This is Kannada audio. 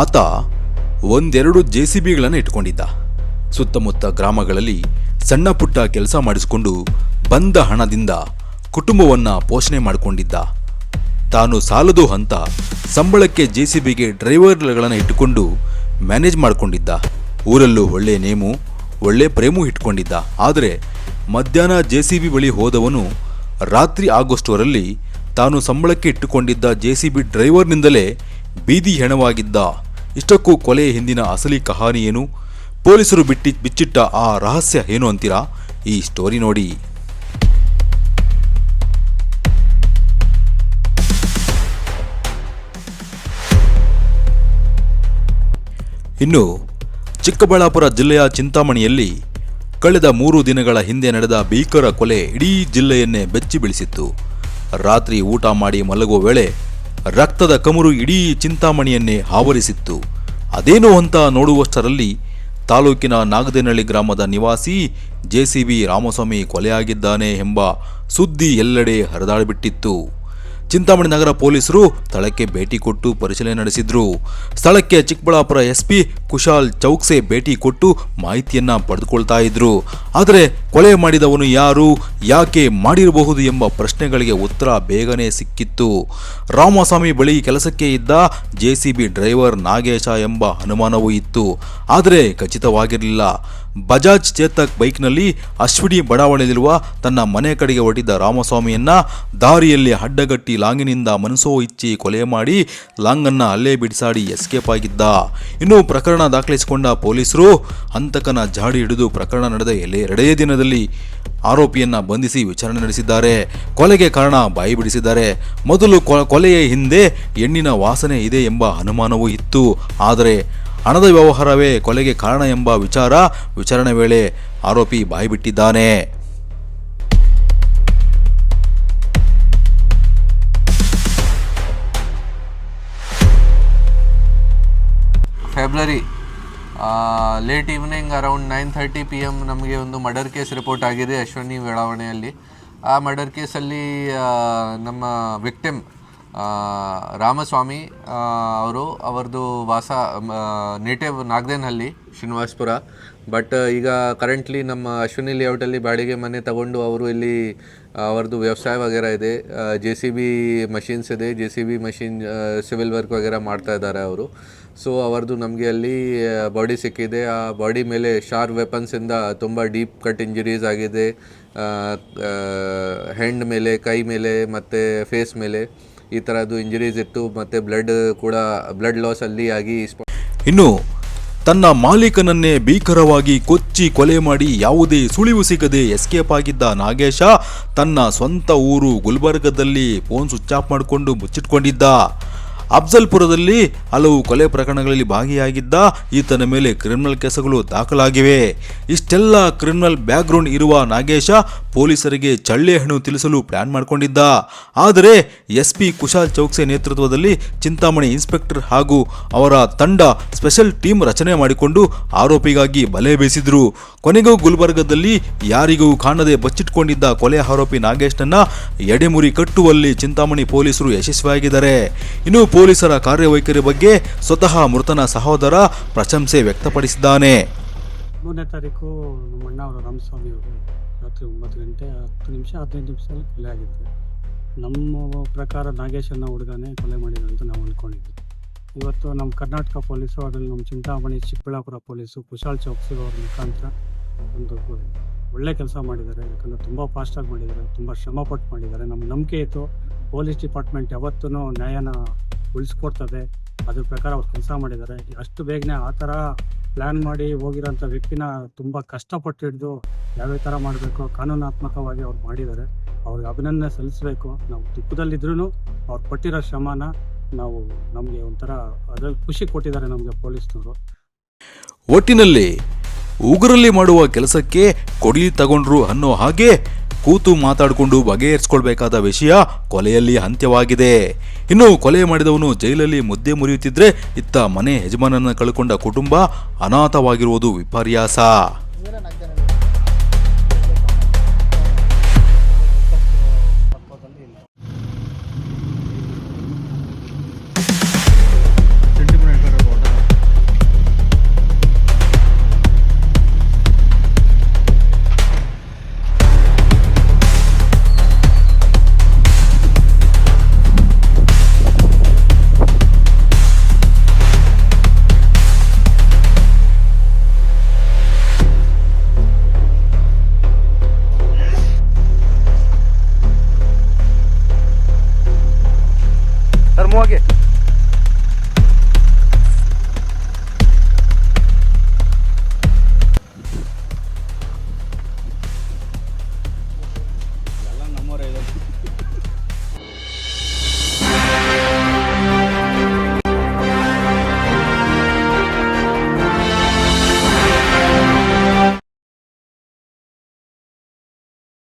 ಆತ ಒಂದೆರಡು ಜೆ ಸಿ ಬಿಗಳನ್ನು ಇಟ್ಕೊಂಡಿದ್ದ. ಸುತ್ತಮುತ್ತ ಗ್ರಾಮಗಳಲ್ಲಿ ಸಣ್ಣ ಪುಟ್ಟ ಕೆಲಸ ಮಾಡಿಸಿಕೊಂಡು ಬಂದ ಹಣದಿಂದ ಕುಟುಂಬವನ್ನು ಪೋಷಣೆ ಮಾಡಿಕೊಂಡಿದ್ದ. ತಾನು ಸಾಲದು ಅಂತ ಸಂಬಳಕ್ಕೆ ಜೆ ಸಿ ಬಿಗೆ ಡ್ರೈವರ್ಗಳನ್ನು ಇಟ್ಟುಕೊಂಡು ಮ್ಯಾನೇಜ್ ಮಾಡಿಕೊಂಡಿದ್ದ. ಊರಲ್ಲೂ ಒಳ್ಳೆ ನೇಮು, ಒಳ್ಳೆ ಪ್ರೇಮು ಇಟ್ಕೊಂಡಿದ್ದ. ಆದರೆ ಮಧ್ಯಾಹ್ನ ಜೆ ಸಿ ಬಿ ಬಳಿ ಹೋದವನು ರಾತ್ರಿ ಆಗೋಷ್ಟರಲ್ಲಿ ತಾನು ಸಂಬಳಕ್ಕೆ ಇಟ್ಟುಕೊಂಡಿದ್ದ ಜೆ ಸಿ ಬಿ ಡ್ರೈವರ್ನಿಂದಲೇ ಬೀದಿ ಹೆಣವಾಗಿದ್ದ. ಇಷ್ಟಕ್ಕೂ ಕೊಲೆ ಹಿಂದಿನ ಅಸಲಿ ಕಹಾನಿ ಏನು? ಪೊಲೀಸರು ಬಿಟ್ಟಿ ಬಿಚ್ಚಿಟ್ಟ ಆ ರಹಸ್ಯ ಏನು ಅಂತೀರಾ? ಈ ಸ್ಟೋರಿ ನೋಡಿ. ಇನ್ನು, ಚಿಕ್ಕಬಳ್ಳಾಪುರ ಜಿಲ್ಲೆಯ ಚಿಂತಾಮಣಿಯಲ್ಲಿ ಕಳೆದ ಮೂರು ದಿನಗಳ ಹಿಂದೆ ನಡೆದ ಭೀಕರ ಕೊಲೆ ಇಡೀ ಜಿಲ್ಲೆಯನ್ನೇ ಬೆಚ್ಚಿ ಬೀಳಿಸಿತ್ತು ರಾತ್ರಿ ಊಟ ಮಾಡಿ ಮಲಗುವ ವೇಳೆ ರಕ್ತದ ಕಮರು ಇಡೀ ಚಿಂತಾಮಣಿಯನ್ನೇ ಆವರಿಸಿತ್ತು ಅದೇನೋ ಅಂತ ನೋಡುವಷ್ಟರಲ್ಲಿ ತಾಲೂಕಿನ ನಾಗದೇನಹಳ್ಳಿ ಗ್ರಾಮದ ನಿವಾಸಿ ಜೆಸಿಬಿ ರಾಮಸ್ವಾಮಿ ಕೊಲೆಯಾಗಿದ್ದಾನೆ ಎಂಬ ಸುದ್ದಿ ಎಲ್ಲೆಡೆ ಹರಿದಾಡಿಬಿಟ್ಟಿತ್ತು. ಚಿಂತಾಮಣಿ ನಗರ ಪೊಲೀಸರು ಸ್ಥಳಕ್ಕೆ ಭೇಟಿ ಕೊಟ್ಟು ಪರಿಶೀಲನೆ ನಡೆಸಿದ್ರು. ಸ್ಥಳಕ್ಕೆ ಚಿಕ್ಕಬಳ್ಳಾಪುರ ಎಸ್ಪಿ ಕುಶಾಲ್ ಚೌಕ್ಸೆ ಭೇಟಿ ಕೊಟ್ಟು ಮಾಹಿತಿಯನ್ನ ಪಡೆದುಕೊಳ್ತಾ ಇದ್ರು. ಆದರೆ ಕೊಲೆ ಮಾಡಿದವನು ಯಾರು ಯಾಕೆ ಮಾಡಿರಬಹುದು ಎಂಬ ಪ್ರಶ್ನೆಗಳಿಗೆ ಉತ್ತರ ಬೇಗನೆ ಸಿಕ್ಕಿತ್ತು. ರಾಮಸ್ವಾಮಿ ಬಳಿ ಕೆಲಸಕ್ಕೆ ಇದ್ದ ಜೆಸಿಬಿ ಡ್ರೈವರ್ ನಾಗೇಶ ಎಂಬ ಅನುಮಾನವೂ ಇತ್ತು. ಆದರೆ ಖಚಿತವಾಗಿರಲಿಲ್ಲ. ಬಜಾಜ್ ಚೇತಕ್ ಬೈಕ್ನಲ್ಲಿ ಅಶ್ವಿನಿ ಬಡಾವಣೆಯಲ್ಲಿರುವ ತನ್ನ ಮನೆ ಕಡೆಗೆ ಹೊರಟಿದ್ದ ರಾಮಸ್ವಾಮಿಯನ್ನ ದಾರಿಯಲ್ಲಿ ಅಡ್ಡಗಟ್ಟಿ ಲಾಂಗಿನಿಂದ ಮನಸೋ ಇಚ್ಚಿ ಕೊಲೆ ಮಾಡಿ ಲಾಂಗನ್ನ ಅಲ್ಲೇ ಬಿಡಿಸಾಡಿ ಎಸ್ಕೇಪ್ ಆಗಿದ್ದ. ಇನ್ನು ಪ್ರಕರಣ ದಾಖಲಿಸಿಕೊಂಡ ಪೊಲೀಸರು ಹಂತಕನ ಜಾಡಿ ಹಿಡಿದು ಪ್ರಕರಣ ನಡೆದ ಎಲೆ ಎರಡೇ ದಿನದಲ್ಲಿ ಆರೋಪಿಯನ್ನ ಬಂಧಿಸಿ ವಿಚಾರಣೆ ನಡೆಸಿದ್ದಾರೆ. ಕೊಲೆಗೆ ಕಾರಣ ಬಾಯಿ ಬಿಡಿಸಿದ್ದಾರೆ. ಮೊದಲು ಕೊಲೆಯ ಹಿಂದೆ ಹೆಣ್ಣಿನ ವಾಸನೆ ಇದೆ ಎಂಬ ಅನುಮಾನವೂ ಇತ್ತು. ಆದರೆ ಹಣದ ವ್ಯವಹಾರವೇ ಕೊಲೆಗೆ ಕಾರಣ ಎಂಬ ವಿಚಾರ ವಿಚಾರಣೆ ವೇಳೆ ಆರೋಪಿ ಬಾಯಿಬಿಟ್ಟಿದ್ದಾನೆ February late evening around nine thirty P M ನಮಗೆ ಒಂದು ಮರ್ಡರ್ ಕೇಸ್ ರಿಪೋರ್ಟ್ ಆಗಿದೆ ಅಶ್ವನಿ ಬೆಳಾವಣೆಯಲ್ಲಿ ಆ ಮರ್ಡರ್ ಕೇಸಲ್ಲಿ ನಮ್ಮ ವಿಕ್ಟಿಮ್ ರಾಮಸ್ವಾಮಿ ಅವರು ಅವರದು ವಾಸ ನೇಟಿವ್ ನಾಗದೇನಹಳ್ಳಿ, ಶ್ರೀನಿವಾಸ್ಪುರ ಬಟ್ ಈಗ ಕರೆಂಟ್ಲಿ ನಮ್ಮ ಅಶ್ವಿನಿ ಲೇಔಟಲ್ಲಿ ಬಾಡಿಗೆ ಮನೆ ತಗೊಂಡು ಅವರು ಇಲ್ಲಿ ಅವರದ್ದು ವ್ಯವಸಾಯ ವಗೇರ ಇದೆ. ಜೆ ಸಿ ಬಿ ಮಷಿನ್ಸ್ ಇದೆ. J C B machine civil work ವಗೇರ ಮಾಡ್ತಾ ಇದ್ದಾರೆ ಅವರು. ಸೊ ಅವರದ್ದು ನಮಗೆ ಅಲ್ಲಿ ಬಾಡಿ ಸಿಕ್ಕಿದೆ. ಆ ಬಾಡಿ ಮೇಲೆ ಶಾರ್ಪ್ ವೆಪನ್ಸಿಂದ ತುಂಬ ಡೀಪ್ ಕಟ್ ಇಂಜುರೀಸ್ ಆಗಿದೆ. ಹೆಂಡ್ ಮೇಲೆ, ಕೈ ಮೇಲೆ, ಮತ್ತು ಫೇಸ್ ಮೇಲೆ ಈ ಥರದ್ದು ಇಂಜುರೀಸ್ ಇತ್ತು. ಮತ್ತು ಬ್ಲಡ್ ಕೂಡ ಬ್ಲಡ್ ಲಾಸ್ ಅಲ್ಲಿ ಆಗಿ ಇನ್ನು ತನ್ನ ಮಾಲೀಕನನ್ನೇ ಭೀಕರವಾಗಿ ಕೊಚ್ಚಿ ಕೊಲೆ ಮಾಡಿ ಯಾವುದೇ ಸುಳಿವು ಸಿಗದೆ ಎಸ್ಕೇಪ್ ಆಗಿದ್ದ ನಾಗೇಶ ತನ್ನ ಸ್ವಂತ ಊರು ಗುಲ್ಬರ್ಗದಲ್ಲಿ ಫೋನ್ ಸ್ವಿಚ್ ಆಫ್ ಮಾಡಿಕೊಂಡು ಮುಚ್ಚಿಟ್ಕೊಂಡಿದ್ದ. ಅಫ್ಜಲ್ಪುರದಲ್ಲಿ ಹಲವು ಕೊಲೆ ಪ್ರಕರಣಗಳಲ್ಲಿ ಭಾಗಿಯಾಗಿದ್ದ ಈತನ ಮೇಲೆ ಕ್ರಿಮಿನಲ್ ಕೇಸುಗಳು ದಾಖಲಾಗಿವೆ. ಇಷ್ಟೆಲ್ಲ ಕ್ರಿಮಿನಲ್ ಬ್ಯಾಕ್ಗ್ರೌಂಡ್ ಇರುವ ನಾಗೇಶ ಪೊಲೀಸರಿಗೆ ಚಳ್ಳೆ ಹಣ್ಣು ತಿಳಿಸಲು ಪ್ಲಾನ್ ಮಾಡಿಕೊಂಡಿದ್ದ. ಆದರೆ ಎಸ್ ಪಿ ಕುಶಾಲ್ ಚೌಕ್ಸೆ ನೇತೃತ್ವದಲ್ಲಿ ಚಿಂತಾಮಣಿ ಇನ್ಸ್ಪೆಕ್ಟರ್ ಹಾಗೂ ಅವರ ತಂಡ ಸ್ಪೆಷಲ್ ಟೀಮ್ ರಚನೆ ಮಾಡಿಕೊಂಡು ಆರೋಪಿಗಾಗಿ ಬಲೆ ಬೀಸಿದ್ರು. ಕೊನೆಗೂ ಗುಲ್ಬರ್ಗದಲ್ಲಿ ಯಾರಿಗೂ ಕಾಣದೆ ಬಚ್ಚಿಟ್ಕೊಂಡಿದ್ದ ಕೊಲೆ ಆರೋಪಿ ನಾಗೇಶ್ನನ್ನ ಎಡೆಮುರಿ ಕಟ್ಟುವಲ್ಲಿ ಚಿಂತಾಮಣಿ ಪೊಲೀಸರು ಯಶಸ್ವಿಯಾಗಿದ್ದಾರೆ. ಇನ್ನು ಪೊಲೀಸರ ಕಾರ್ಯವೈಖರಿ ಬಗ್ಗೆ ಸ್ವತಃ ಮೃತನ ಸಹೋದರ ಪ್ರಶಂಸೆ ವ್ಯಕ್ತಪಡಿಸಿದ್ದಾನೆ. ಮೂರನೇ ತಾರೀಕು ನಮ್ಮ ಅಣ್ಣ ಅವರು ರಾಮಸ್ವಾಮಿ ಅವರು ರಾತ್ರಿ ಒಂಬತ್ತು ಗಂಟೆ ಹತ್ತು ನಿಮಿಷ, ಹದಿನೈದು ನಿಮಿಷದಲ್ಲಿ ಕೊಲೆ ಆಗಿದ್ದಾರೆ. ನಮ್ಮ ಪ್ರಕಾರ ನಾಗೇಶನ ಹುಡುಗನೇ ಕೊಲೆ ಮಾಡಿದ ಅಂತ ನಾವು ಅಂದ್ಕೊಂಡಿದ್ವಿ ಇವತ್ತು ನಮ್ಮ ಕರ್ನಾಟಕ ಪೊಲೀಸು ಅದರಲ್ಲಿ ನಮ್ಮ ಚಿಂತಾಮಣಿ ಚಿಕ್ಕಬಳ್ಳಾಪುರ ಪೊಲೀಸು ಕುಶಾಲ್ ಚೌಕ್ಸಿ ಅವ್ರ ಮುಖಾಂತರ ಒಂದು ಒಳ್ಳೆ ಕೆಲಸ ಮಾಡಿದ್ದಾರೆ. ಯಾಕಂದರೆ ತುಂಬ ಫಾಸ್ಟಾಗಿ ಮಾಡಿದ್ದಾರೆ, ತುಂಬ ಶ್ರಮಪಟ್ಟು ಮಾಡಿದ್ದಾರೆ. ನಮ್ಮ ನಂಬಿಕೆ ಇತ್ತು. ಪೊಲೀಸ್ ಡಿಪಾರ್ಟ್ಮೆಂಟ್ ಯಾವತ್ತೂ ನ್ಯಾಯನ ಉಳಿಸ್ಕೊಡ್ತದೆ. ಅದ್ರ ಪ್ರಕಾರ ಅವ್ರು ಕೆಲಸ ಮಾಡಿದ್ದಾರೆ. ಅಷ್ಟು ಬೇಗನೆ ಆ ಥರ ಪ್ಲ್ಯಾನ್ ಮಾಡಿ ಹೋಗಿರೋಂಥ ವ್ಯಕ್ತಿನ ತುಂಬ ಕಷ್ಟಪಟ್ಟು ಹಿಡಿದು ಯಾವ್ಯಾವ ಥರ ಮಾಡಬೇಕು, ಕಾನೂನಾತ್ಮಕವಾಗಿ ಅವ್ರು ಮಾಡಿದ್ದಾರೆ. ಅವ್ರಿಗೆ ಅಭಿನಂದನೆ ಸಲ್ಲಿಸಬೇಕು. ನಾವು ದುಃಖದಲ್ಲಿದ್ರೂ ಅವ್ರು ಪಟ್ಟಿರೋ ಶ್ರಮನ ನಾವು ನಮಗೆ ಒಂಥರ ಅದರಲ್ಲಿ ಖುಷಿ ಕೊಟ್ಟಿದ್ದಾರೆ ನಮಗೆ ಪೊಲೀಸ್ನವರು. ಒಟ್ಟಿನಲ್ಲಿ ಉಗುರಲ್ಲಿ ಮಾಡುವ ಕೆಲಸಕ್ಕೆ ಕೊಡಲಿ ತಗೊಂಡ್ರು ಅನ್ನೋ ಹಾಗೆ ಕೂತು ಮಾತಾಡಿಕೊಂಡು ಬಗೆಹರಿಸ್ಕೊಳ್ಬೇಕಾದ ವಿಷಯ ಕೊಲೆಯಲ್ಲಿ ಅಂತ್ಯವಾಗಿದೆ. ಇನ್ನು ಕೊಲೆ ಮಾಡಿದವನು ಜೈಲಲ್ಲಿ ಮುದ್ದೆ ಮುರಿಯುತ್ತಿದ್ರೆ ಇತ್ತ ಮನೆ ಯಜಮಾನನ ಕಳ್ಕೊಂಡ ಕುಟುಂಬ ಅನಾಥವಾಗಿರುವುದು ವಿಪರ್ಯಾಸ. ಹೋಗಿ